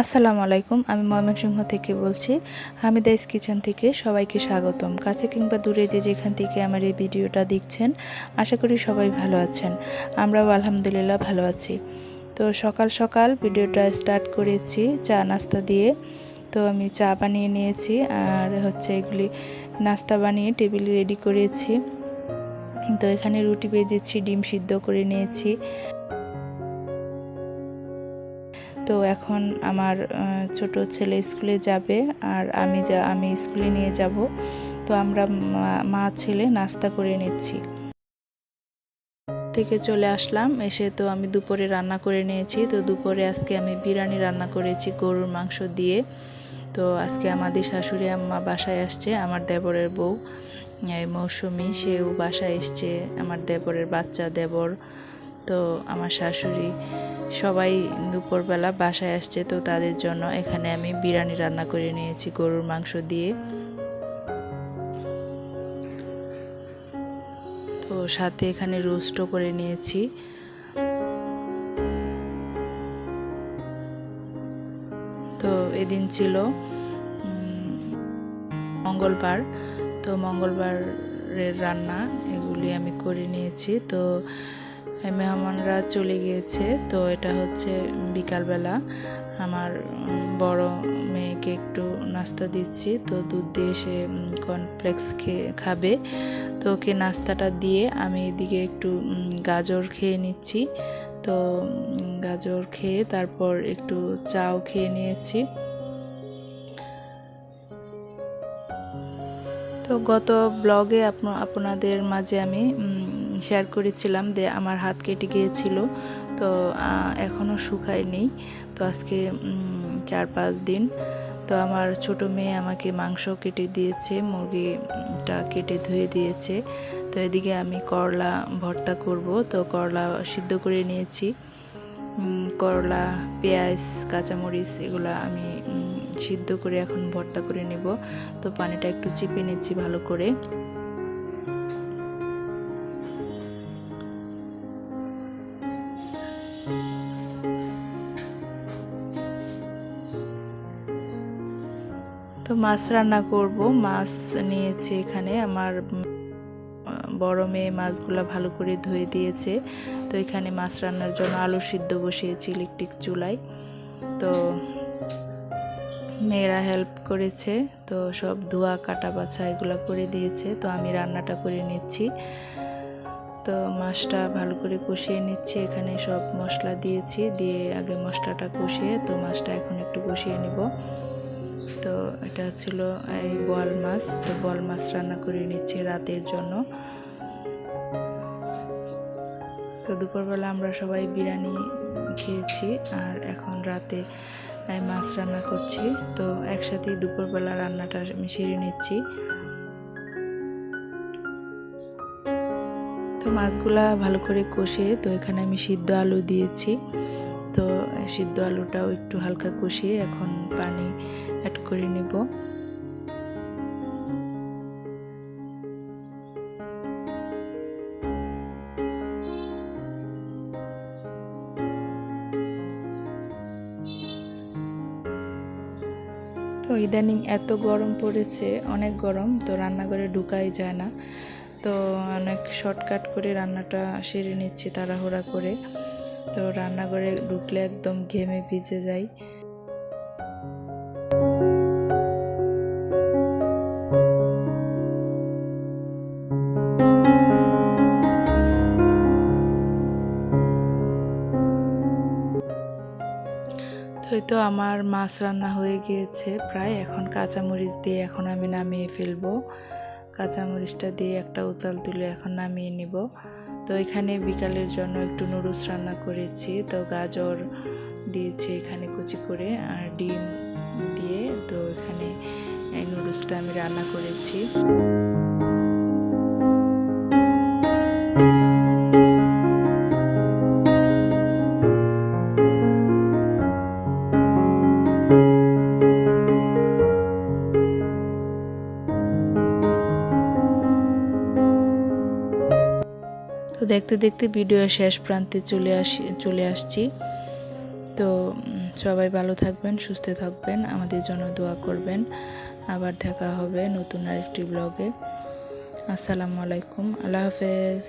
আসসালামু আলাইকুম, আমি ময়মনসিংহ থেকে বলছি। হামিদাইস কিচেন থেকে সবাইকে স্বাগতম। কাছে কিংবা দূরে যে যেখান থেকে আমার এই ভিডিওটা দেখছেন, আশা করি সবাই ভালো আছেন। আমরাও আলহামদুলিল্লাহ ভালো আছি। তো সকাল সকাল ভিডিওটা স্টার্ট করেছি চা নাস্তা দিয়ে। তো আমি চা বানিয়ে নিয়েছি আর হচ্ছে এগুলি নাস্তা বানিয়ে টেবিল রেডি করেছি। তো এখানে রুটি ভেজেছি, ডিম সিদ্ধ করে নিয়েছি। তো এখন আমার ছোট ছেলে স্কুলে যাবে আর আমি যা, আমি স্কুলে নিয়ে যাব। তো আমরা মা ছেলে নাস্তা করে নিচ্ছি। থেকে চলে আসলাম, এসে তো আমি দুপুরে রান্না করে নিয়েছি। তো দুপুরে আজকে আমি বিরিয়ানি রান্না করেছি গরুর মাংস দিয়ে। তো আজকে আমাদের শাশুড়ি আম্মা বাসায় আসছে, আমার দেবরের বউ। মৌসুমি, সেও বাসায় এসছে, আমার দেবরের বাচ্চা দেবর। তো আমার শাশুড়ি সবাই দুপুরবেলা বাসায় আসছে, তো তাদের জন্য এখানে আমি বিরিয়ানি রান্না করে নিয়েছি, গরুর মাংস দিয়ে। তো সাথে এখানে রোস্টও করে নিয়েছি। তো এদিন ছিল মঙ্গলবার। তো মঙ্গলবারের রান্না এগুলি আমি করে নিয়েছি। তো মেহমানরা চলে গিয়েছে। তো এটা হচ্ছে বিকালবেলা। আমার বড় মেয়েকে একটু নাস্তা দিচ্ছি। তো দুধ দিয়ে সে কর্নফ্লেক্স খেয়ে, খাবে। তো ওকে নাস্তাটা দিয়ে আমি এদিকে একটু গাজর খেয়ে নিচ্ছি। তো গাজর খেয়ে তারপর একটু চাও খেয়ে নিয়েছি। তো গত ব্লগে আপনাদের মাঝে আমি শেয়ার করেছিলাম যে আমার হাত কেটে গিয়েছিল। তো এখনও শুকায়নি তো আজকে চার পাঁচ দিন। তো আমার ছোট মেয়ে আমাকে মাংস কেটে দিয়েছে, মুরগিটা কেটে ধুয়ে দিয়েছে। তো এদিকে আমি করলা ভর্তা করব। তো করলা সিদ্ধ করে নিয়েছি। করলা, পেঁয়াজ, কাঁচামরিচ এগুলো আমি সিদ্ধ করে এখন ভর্তা করে নেব। তো পানিটা একটু চিপে নিচ্ছি ভালো করে। তো মাছ রান্না করব। মাছ নিয়েছি এখানে। আমার বড় মেয়ে মাছগুলো ভালো করে ধুয়ে দিয়েছে। তো এখানে মাছ রান্নার জন্য আলু সিদ্ধ বসিয়েছি ইলেকট্রিক চুলায়। তো মেয়েরা হেল্প করেছে। তো সব ধোয়া, কাটা, বাছা এগুলো করে দিয়েছে। তো আমি রান্নাটা করে নিচ্ছি। তো মাছটা ভালো করে কষিয়ে নিচ্ছি। এখানে সব মশলা দিয়েছি। দিয়ে আগে মশলাটা কষিয়ে তো মাছটা এখন একটু কষিয়ে নিব। তো এটা ছিল এই বল মাছ। তো বল মাছ রান্না করে নিচ্ছি রাতের জন্য। তো দুপুরবেলা আমরা সবাই বিরিয়ানি খেয়েছি আর এখন রাতে মাছ রান্না করছি। তো একসাথেই দুপুরবেলা রান্নাটা আমি সেরে নিচ্ছি। তো মাছগুলা ভালো করে কষে, তো এখানে আমি সিদ্ধ আলু দিয়েছি। তো সিদ্ধ আলুটাও একটু হালকা কষিয়ে এখন পানি করে নেব। তো ইদানিং এত গরম পড়েছে, অনেক গরম, তো রান্নাঘরে ঢুকাই যায় না। তো অনেক শর্টকাট করে রান্নাটা সেরে নিচ্ছি, তাড়াহুড়া করে। তো রান্নাঘরে ঢুকলে একদম ঘেমে ভিজে যাই। তো আমার মাছ রান্না হয়ে গিয়েছে প্রায়। এখন কাঁচামরিচ দিয়ে এখন আমি নামিয়ে ফেলব। কাঁচামরিচটা দিয়ে একটা উতাল তুলে এখন নামিয়ে নিব। তো এখানে বিকালের জন্য একটু নুডলস রান্না করেছি। তো গাজর দিয়েছি এখানে কুচি করে আর ডিম দিয়ে। তো এখানে এই নুডলসটা আমি রান্না করেছি। দেখতে দেখতে ভিডিও শেষ প্রান্তে চলে আসি, চলে আসছি। তো সবাই ভালো থাকবেন, সুস্থ থাকবেন, আমাদের জন্য দোয়া করবেন। আবার দেখা হবে নতুন আরেকটি ব্লগে আসসালামু আলাইকুম, আল্লাহ হাফেজ।